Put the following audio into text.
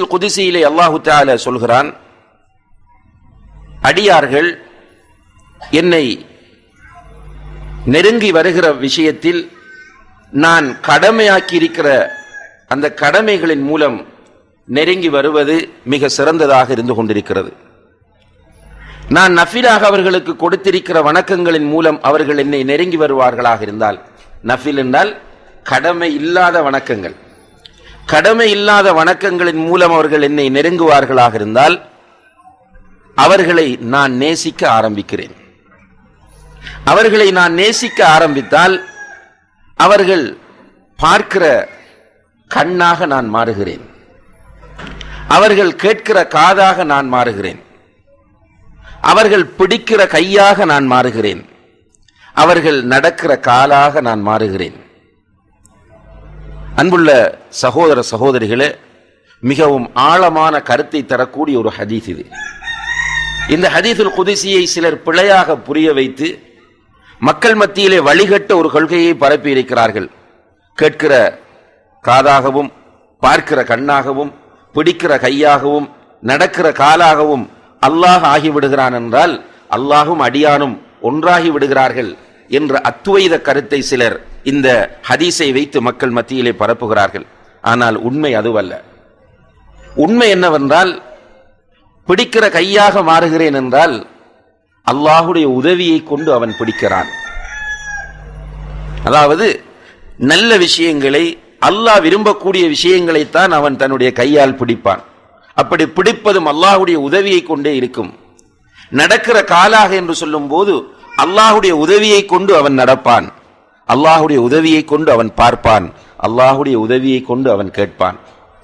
குதிசியிலே அல்லாஹு தால சொல்கிறான் அடியார்கள் என்னை நெருங்கி வருகிற விஷயத்தில் நான் கடமையாக்கி இருக்கிற அந்த கடமைகளின் மூலம் நெருங்கி வருவது மிக சிறந்ததாக இருந்து கொண்டிருக்கிறது. நான் நஃபிலாக அவர்களுக்கு கொடுத்திருக்கிற வணக்கங்களின் மூலம் அவர்கள் என்னை நெருங்கி வருவார்களாக இருந்தால் நஃபில் என்றால் கடமை இல்லாத வணக்கங்கள். கடமை இல்லாத வணக்கங்களின் மூலம் அவர்கள் என்னை நெருங்குவார்களாக இருந்தால் அவர்களை நான் நேசிக்க ஆரம்பிக்கிறேன். அவர்களை நான் நேசிக்க ஆரம்பித்தால் அவர்கள் பார்க்கிற கண்ணாக நான் மாறுகிறேன். அவர்கள் கேட்கிற காதாக நான் மாறுகிறேன். அவர்கள் பிடிக்கிற கையாக நான் மாறுகிறேன். அவர்கள் நடக்கிற காலாக நான் மாறுகிறேன். அன்புள்ள சகோதர சகோதரிகளே மிகவும் ஆழமான கருத்தை தரக்கூடிய ஒரு ஹதீஸ் இது. இந்த ஹதீஸுல் குதிசியை சிலர் பிழையாக புரிய வைத்து மக்கள் மத்தியிலே வழிகட்ட ஒரு கொள்கையை பரப்பி இருக்கிறார்கள். கேட்கிற காதாகவும் பார்க்கிற கண்ணாகவும் பிடிக்கிற கையாகவும் நடக்கிற காலாகவும் அல்லாஹ் ஆகிவிடுகிறான் என்றால் அல்லாஹும் அடியானும் ஒன்றாகி விடுகிறார்கள் என்ற அத்துவைத கருத்தை சிலர் இந்த ஹதீஸை வைத்து மக்கள் மத்தியிலே பரப்புகிறார்கள். ஆனால் உண்மை அதுவல்ல. உண்மை என்னவென்றால் பிடிக்கிற கையாக மாறுகிறேன் என்றால் அல்லாஹுடைய உதவியை கொண்டு அவன் பிடிக்கிறான். அதாவது நல்ல விஷயங்களை அல்லாஹ் விரும்பக்கூடிய விஷயங்களைத்தான் அவன் தன்னுடைய கையால் பிடிப்பான். அப்படி பிடிப்பதும் அல்லாஹுடைய உதவியை கொண்டே இருக்கும். நடக்கிற காலாக என்று சொல்லும் போது அல்லாஹுடைய உதவியை கொண்டு அவன் நடப்பான். அல்லாஹுடைய உதவியை கொண்டு அவன் பார்ப்பான். அல்லாஹுடைய உதவியை கொண்டு அவன் கேட்பான்.